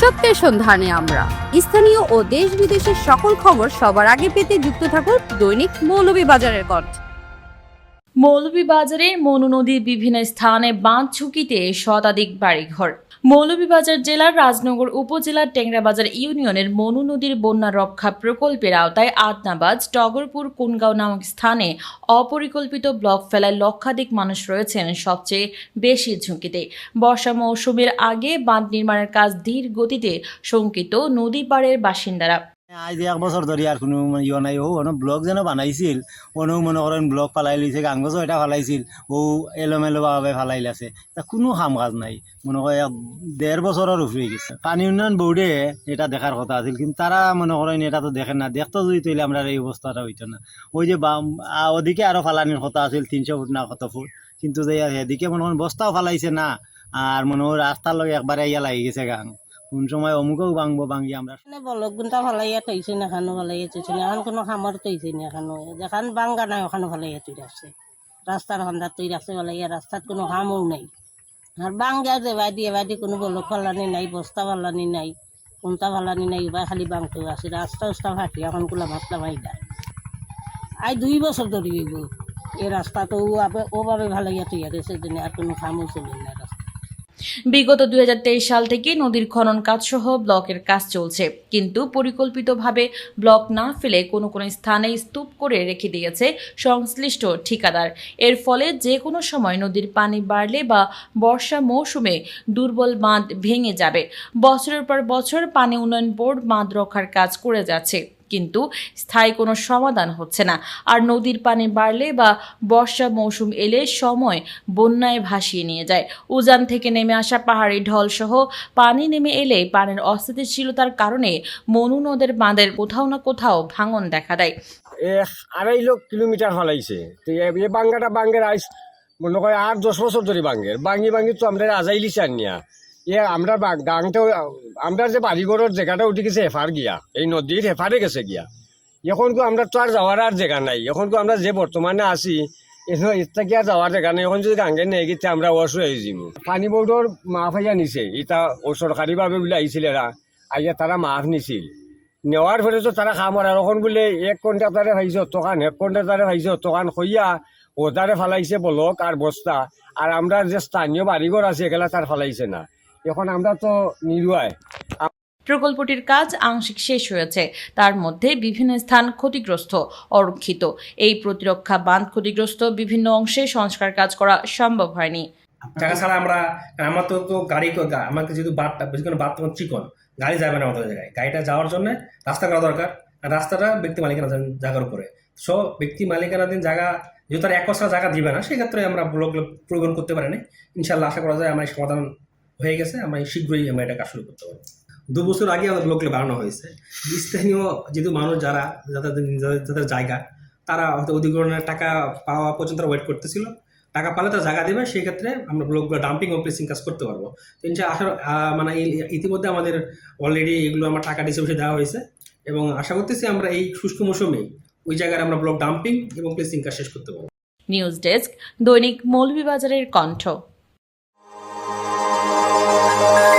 সত্যের সন্ধানে আমরা। স্থানীয় ও দেশ বিদেশের সকল খবর সবার আগে পেতে যুক্ত থাকুন দৈনিক মৌলভীবাজারের কণ্ঠ। মৌলভীবাজারে মনু নদীর বিভিন্ন স্থানে বাঁধ ঝুঁকিতে শতাধিক বাড়িঘর। মৌলভীবাজার জেলার রাজনগর উপজেলার টেংরাবাজার ইউনিয়নের মনু নদীর বন্যা রক্ষা প্রকল্পের আওতায় আদনাবাজ টগরপুর, কুনগাঁও নামক স্থানে অপরিকল্পিত ব্লক ফেলায় লক্ষাধিক মানুষ রয়েছেন সবচেয়ে বেশি ঝুঁকিতে। বর্ষা মৌসুমের আগে বাঁধ নির্মাণের কাজ ধীর গতিতে শঙ্কিত নদী পাড়ের বাসিন্দারা। আজ এক বছর ধরে আর কোনো মানে ইয়ে নাই। ও অনেক ব্লগ যেন বানাইছিল। অনেক মনে করেন ব্লগ ফালাই লইছে গান গছও এটা ফালাইছিল ও এলোমেলো ভাবে ফালাই লাছে। তা কোনো কাম কাজ নাই। মনে এক দেড় বছরের উপরে গেছে। পানি উন্নয়ন বোর্ডে এটা দেখার কথা আছিল, কিন্তু তারা মনে করেন এটা তো দেখে না। দেখতো যদি তৈলে আমরা এই অবস্থাটা হইতো না। ওই যে ওদিকে আরও ফালানির কথা আছিল, তিনশো ফুট না কত ফুট। কিন্তু যে এদিকে মনে করেন বস্তাও ফালাইছে না। আর মনে হয় রাস্তার লগে একবারে ইয়া লাগি গেছে গান। কোন সময় অমুকেও ভাঙবো, ভাঙি আমরা। তৈছে না খানো তৈছে না, এখন কোনো খামর তৈছে না খানো যেখান বাঙ্গা নাই, ওখানে তুই রাখছে রাস্তার ফালাইয়া রাস্তাত কোনো খামও নাই। আর বাঙ্গা যে বাদি কোনো বলক ফালানি নাই, বস্তা ফালানি নাই, কোনটা ফালানি নাই এবার খালি বাংতেও আছে, রাস্তা উস্তা ফাটি, এখন কোলা ভাতলা ভাইদা আই দুই বছর ধরে এই আবে- ওভাবে ফালাইয়া তুই গেছে দিনে আর কোনো খামও চলে না রাস্তা বিগত দুই হাজার তেইশ সাল থেকে নদীর খনন কাজ সহ ব্লকের কাজ চলছে। কিন্তু পরিকল্পিতভাবে ব্লক না ফেলে কোনো কোনো স্থানে স্তূপ করে রেখে দিয়েছে সংশ্লিষ্ট ঠিকাদার। এর ফলে যে কোনো সময় নদীর পানি বাড়লে বা বর্ষা মৌসুমে দুর্বল বাঁধ ভেঙে যাবে। বছরের পর বছর পানি উন্নয়ন বোর্ড বাঁধ রক্ষার কাজ করে যাচ্ছে। কিন্তু স্থায়ী কোনো সমাধান হচ্ছে না। আর নদীর পানি বাড়লে বা বর্ষা মৌসুম এলে সময় বন্যায় ভাসিয়ে নিয়ে যায়। উজান থেকে নেমে আসা পাহাড়ি ঢল সহ পানি নেমে এলে পানির অস্থিতিশীলতার কারণে মনু নদের বাঁধের কোথাও না কোথাও ভাঙন দেখা দেয়। আড়াই লোক কিলোমিটার হলাইছে। বাঙ্গাটা বাঙ্গের আইস মনে করে আট দশ বছর ধরে বাঙ্গের। বাঙ্গি বাঙ্গি তো আমরা আজাইলি চান নিয়া এ আমরা গাংটা আমরা যে বাড়িঘরের জায়গাটা উঠে গেছে হেফার গিয়া, এই নদীর হেফারে গেছে গিয়া। এখন তো আমরা তো আর যাওয়ার আর জায়গা নাই। এখন তো আমরা যে বর্তমানে আছি এটা কি আর যাওয়ার জায়গা নাই। এখন যদি গাঙ্গে নিয়ে গেছে, আমরা অসু হয়ে যাব পানি বোর্ডর মাফ হইয়া নিছে এটা ও সরকারিভাবে বলে আইছিল এরা আইয়া তারা মাফ নিছিল। নেওয়ার পরে তো তারা খাম আর এখন বোলে এক কন্ট্রাক্টারে ভাইছে অতখান এক কন্ট্রাক্টারে ভাইছে অতখান হইয়া ওদারে ফালাইছে বলক আর বস্তা। আর আমরা যে স্থানীয় বাড়িঘর আছে এগুলা তার ফালাইছে না। এখন আমরা তো নিরুয়ায় প্রকল্পটির কাজ আংশিক শেষ হয়েছে। তার মধ্যে বিভিন্ন স্থান ক্ষতিগ্রস্ত অরক্ষিত। এই প্রতিরক্ষা বাঁধ ক্ষতিগ্রস্ত বিভিন্ন অংশে সংস্কার কাজ করা সম্ভব হয়নি। জায়গা ছাড়া আমরা আমার তো তো গাড়ি আমাকে যেহেতু বাদটা বেশি করে বাদ চিকন গাড়ি যাবে না আমাদের জায়গায়। গাড়িটা যাওয়ার জন্য রাস্তা করা দরকার। আর রাস্তাটা ব্যক্তি মালিকানা জায়গার উপরে। সো ব্যক্তি মালিকানাধীন জায়গা যেহেতু তারা এক জায়গা দিবে না সেক্ষেত্রে আমরা ব্লক প্রয়োগ করতে পারি না ইনশাল্লাহ আশা করা যায় আমার সমাধান হয়ে গেছে, আমরা শীঘ্রই আমরা এটা কাজ শুরু করতে পারব। দু বছর আগে আমাদের ব্লকগুলো বাড়ানো হয়েছে। স্থানীয় যেহেতু মানুষ যারা, যাদের যাদের- জায়গা, তারা হয়তো অধিগ্রহণের টাকা পাওয়া পর্যন্ত ওয়েট করতেছিল। টাকা পালে তারা জায়গা দেবে সেই ক্ষেত্রে আমরা ব্লকগুলো ডাম্পিং ও প্লেসিং কাজ করতে পারব। তো আশা মানে ইতিমধ্যে আমাদের অলরেডি এগুলো আমার টাকা ডিস্ট্রিবিউশন দেওয়া হয়েছে। এবং আশা করতেছি আমরা এই শুষ্ক মৌসুমেই ওই জায়গায় আমরা ব্লক ডাম্পিং এবং প্লেসিং কাজ শেষ করতে পারব। নিউজ ডেস্ক দৈনিক মৌলভীবাজারের কণ্ঠ। Bye.